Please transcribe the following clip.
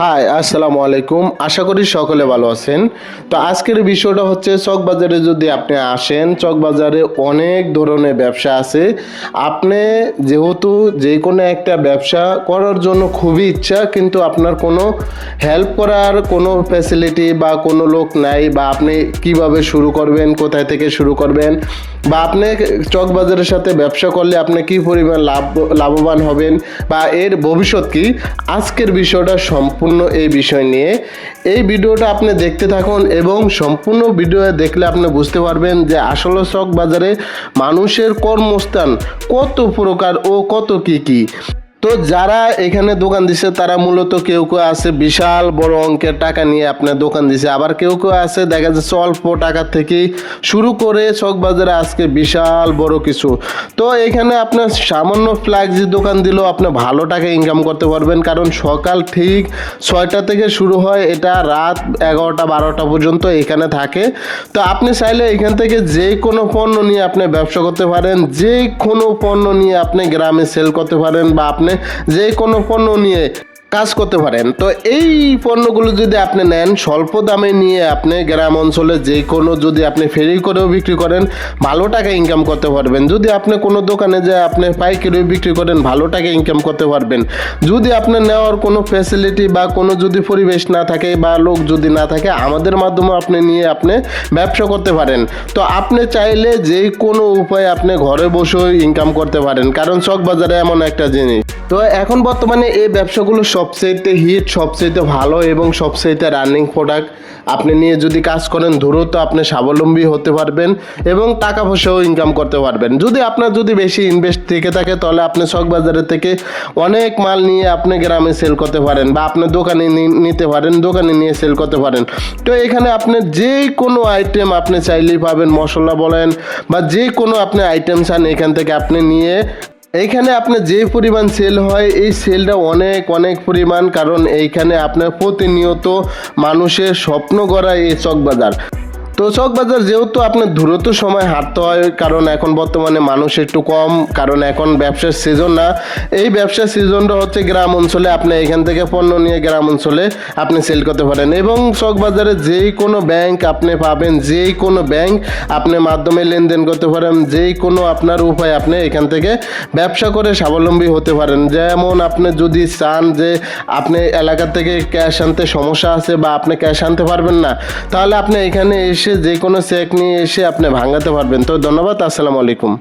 High আসসালামু আলাইকুম। আশা করি সকলে ভালো আছেন। তো আজকের বিষয়টা হচ্ছে চকবাজারে যদি আপনি আসেন চকবাজারে অনেক ধরনের ব্যবসা আছে। আপনি যেহেতু যে কোনো একটা ব্যবসা করার জন্য খুবই ইচ্ছা, কিন্তু আপনার কোনো হেল্প করার কোনো ফ্যাসিলিটি বা কোনো লোক নাই বা আপনি কীভাবে শুরু করবেন, কোথায় থেকে শুরু করবেন, বা আপনি চকবাজারের সাথে ব্যবসা করলে আপনি কি পরিমাণ লাভ, লাভবান হবেন, বা এর ভবিষ্যৎ কি, আজকের বিষয়টা সম্পূর্ণ এই বিষয় নিয়ে। এই ভিডিওটা আপনি দেখতে থাকুন এবং সম্পূর্ণ ভিডিও দেখলে আপনি বুঝতে পারবেন যে আসলে চক বাজারে মানুষের কর্মস্থান কত প্রকার ও কত কি কি। তো যারা এখানে দোকান দিছে, তারা মূলত কেউ কেউ আছে বিশাল বড় অঙ্কের টাকা নিয়ে আপনার দোকান দিছে। আবার কেউ কেউ আছে, দেখা যাচ্ছে অল্প টাকা থেকেই শুরু করে চক বাজারে আজকে বিশাল বড় কিছু। তো এখানে আপনার সামান্য ফ্ল্যাক্সি দোকান দিলেও আপনি ভালো টাকা ইনকাম করতে পারবেন, কারণ সকাল ঠিক ছয়টা থেকে শুরু হয়, এটা রাত এগারোটা, বারোটা পর্যন্ত এখানে থাকে। তো আপনি চাইলে এখান থেকে যে কোনো পণ্য নিয়ে আপনি ব্যবসা করতে পারেন, যে কোনো পণ্য নিয়ে আপনি গ্রামে সেল করতে পারেন বা আপনি যে কোনো পণ্য নিয়ে কাজ করতে পারেন। তো এই পণ্যগুলো যদি আপনি নেন, স্বল্প দামে নিয়ে আপনি গ্রাম অঞ্চলে যে কোনো যদি আপনি ফেরি করেও বিক্রি করেন, ভালো টাকা ইনকাম করতে পারবেন। যদি আপনি কোনো দোকানে যে আপনি পাইকারিও বিক্রি করেন, ভালো টাকা ইনকাম করতে পারবেন। যদি আপনার নেওয়ার কোনো ফ্যাসিলিটি বা কোনো যদি পরিবেশ না থাকে বা লোক যদি না থাকে, আমাদের মাধ্যমে আপনি নিয়ে আপনি ব্যবসা করতে পারেন। তো আপনি চাইলে যে কোনো উপায়ে আপনি ঘরে বসেও ইনকাম করতে পারেন। কারণ চক বাজারে এমন একটা জিনিস। তো এখন বর্তমানে এই ব্যবসাগুলো সবচেয়ে হিট সবচেয়ে ভালো এবং সবচেয়ে রানিং প্রোডাক্ট আপনি নিয়ে যদি কাজ করেন, দ্রুত আপনি স্বাবলম্বী হতে পারবেন এবং টাকা পয়সাও ইনকাম করতে পারবেন। যদি আপনার যদি বেশি ইনভেস্ট থেকে থাকে, তাহলে আপনি বাজারের থেকে অনেক মাল নিয়ে আপনি গ্রামে সেল করতে পারেন বা আপনি দোকানে নিতে পারেন, দোকানে নিয়ে সেল করতে পারেন। তো এখানে আপনি যে কোনো আইটেম আপনি চাইলেই পাবেন, মশলা বলেন বা যে কোনো আপনি আইটেম চান এখান থেকে আপনি নিয়ে এইখানে আপনার যে পরিমাণ সেল হয়, এই সেলটা অনেক অনেক পরিমাণ। কারণ এইখানে আপনার প্রতিনিয়ত মানুষের স্বপ্ন করা এই চকবাজার। তো চকবাজার যেহেতু আপনার দ্রুত সময় হাঁটতে হয়, কারণ এখন বর্তমানে মানুষ একটু কম, কারণ এখন ব্যবসার সিজন না। এই ব্যবসার সিজনটা হচ্ছে গ্রাম অঞ্চলে আপনি এখান থেকে পণ্য নিয়ে গ্রাম অঞ্চলে আপনি সেল করতে পারেন। এবং চকবাজারে যেই কোনো ব্যাংক আপনি পাবেন, যেই কোনো ব্যাংক আপনি মাধ্যমে লেনদেন করতে পারেন, যেই কোনো আপনার উপায় আপনি এখান থেকে ব্যবসা করে স্বাবলম্বী হতে পারেন। যেমন আপনি যদি চান যে আপনি এলাকা থেকে ক্যাশ আনতে সমস্যা আছে বা আপনি ক্যাশ আনতে পারবেন না, তাহলে আপনি এখানে এসে যে কোনো চেক নিয়ে এসে আপনি ভাঙাতে পারবেন। তো ধন্যবাদ আসসালামু আলাইকুম।